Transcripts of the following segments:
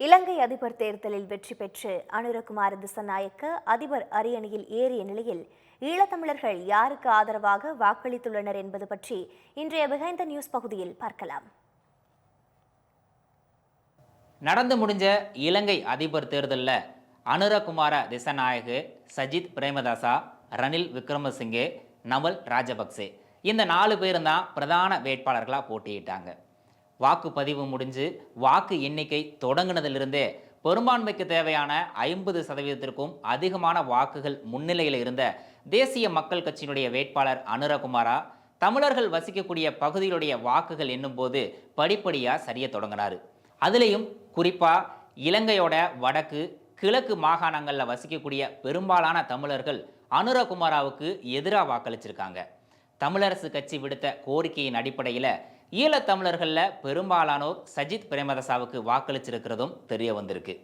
இலங்கை அதிபர் தேர்தலில் வெற்றி பெற்று அனுரகுமார திசநாயக்க அதிபர் அரியணையில் ஏறிய நிலையில் ஈழத்தமிழர்கள் யாருக்கு ஆதரவாக வாக்களித்துள்ளனர் என்பது பற்றி இன்றைய பிகைந்த நியூஸ் பகுதியில் பார்க்கலாம். நடந்து முடிஞ்ச இலங்கை அதிபர் தேர்தலில் அனுரகுமார திசநாயகு சஜித் பிரேமதாசா ரணில் விக்ரமசிங்கே நமல் ராஜபக்சே. இந்த நாலு பேரும் தான் பிரதான வேட்பாளர்களாக போட்டியிட்டாங்க. வாக்குப்பதிவு முடிஞ்சு வாக்கு எண்ணிக்கை தொடங்கினதிலிருந்தே பெரும்பான்மைக்கு தேவையான ஐம்பது சதவீதத்திற்கும் அதிகமான வாக்குகள் முன்னிலையில் இருந்த தேசிய மக்கள் கட்சியினுடைய வேட்பாளர் அனுரகுமாரா தமிழர்கள் வசிக்கக்கூடிய பகுதியிலுடைய வாக்குகள் என்னும்போது படிப்படியாக சரிய தொடங்கினார். அதுலேயும் குறிப்பாக இலங்கையோட வடக்கு கிழக்கு மாகாணங்களில் வசிக்கக்கூடிய பெரும்பாலான தமிழர்கள் அனுரகுமாராவுக்கு எதிராக வாக்களிச்சிருக்காங்க. தமிழரசு கட்சி விடுத்த கோரிக்கையின் அடிப்படையில் ஈழத்தமிழர்களில் பெரும்பாலானோர் சஜித் பிரேமதாசாவுக்கு வாக்களிச்சிருக்கிறதும் தெரிய வந்திருக்கு.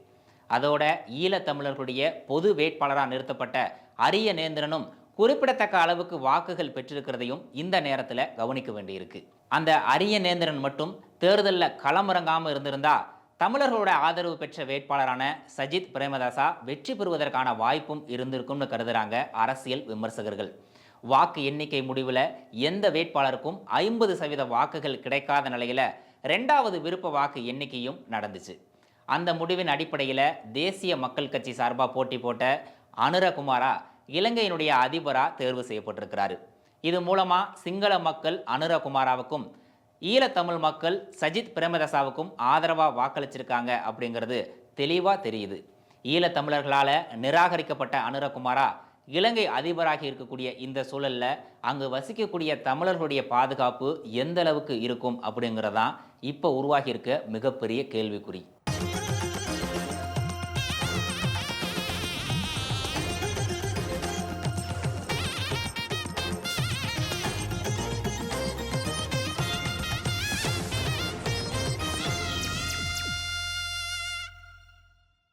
அதோட ஈழத்தமிழர்களுடைய பொது வேட்பாளராக நிறுத்தப்பட்ட அரிய நேந்திரனும் குறிப்பிடத்தக்க அளவுக்கு வாக்குகள் பெற்றிருக்கிறதையும் இந்த நேரத்தில் கவனிக்க வேண்டியிருக்கு. அந்த அரிய நேந்திரன் மட்டும் தேர்தலில் களமிறங்காமல் இருந்திருந்தா தமிழர்களோட ஆதரவு பெற்ற வேட்பாளரான சஜித் பிரேமதாசா வெற்றி பெறுவதற்கான வாய்ப்பும் இருந்திருக்கும்னு கருதுறாங்க அரசியல் விமர்சகர்கள். வாக்கு எண்ணிக்கை முடிவில் எந்த வேட்பாளருக்கும் ஐம்பது சதவீத வாக்குகள் கிடைக்காத நிலையில் ரெண்டாவது விருப்ப வாக்கு எண்ணிக்கையும் நடந்துச்சு. அந்த முடிவின் அடிப்படையில் தேசிய மக்கள் கட்சி சார்பாக போட்டி போட்ட அனுரகுமாரா இலங்கையினுடைய அதிபராக தேர்வு செய்யப்பட்டிருக்கிறாரு. இது மூலமாக சிங்கள மக்கள் அனுரகுமாராவுக்கும் ஈழத்தமிழ் மக்கள் சஜித் பிரேமதாசாவுக்கும் ஆதரவாக வாக்களிச்சிருக்காங்க அப்படிங்கிறது தெளிவாக தெரியுது. ஈழத்தமிழர்களால் நிராகரிக்கப்பட்ட அனுரகுமாரா இலங்கை அதிபராக இருக்கக்கூடிய இந்த சூழல்ல அங்கு வசிக்கக்கூடிய தமிழர்களுடைய பாதுகாப்பு எந்த அளவுக்கு இருக்கும் அப்படிங்கிறதான் இப்போ உருவாகியிருக்க மிகப்பெரிய கேள்விக்குறி.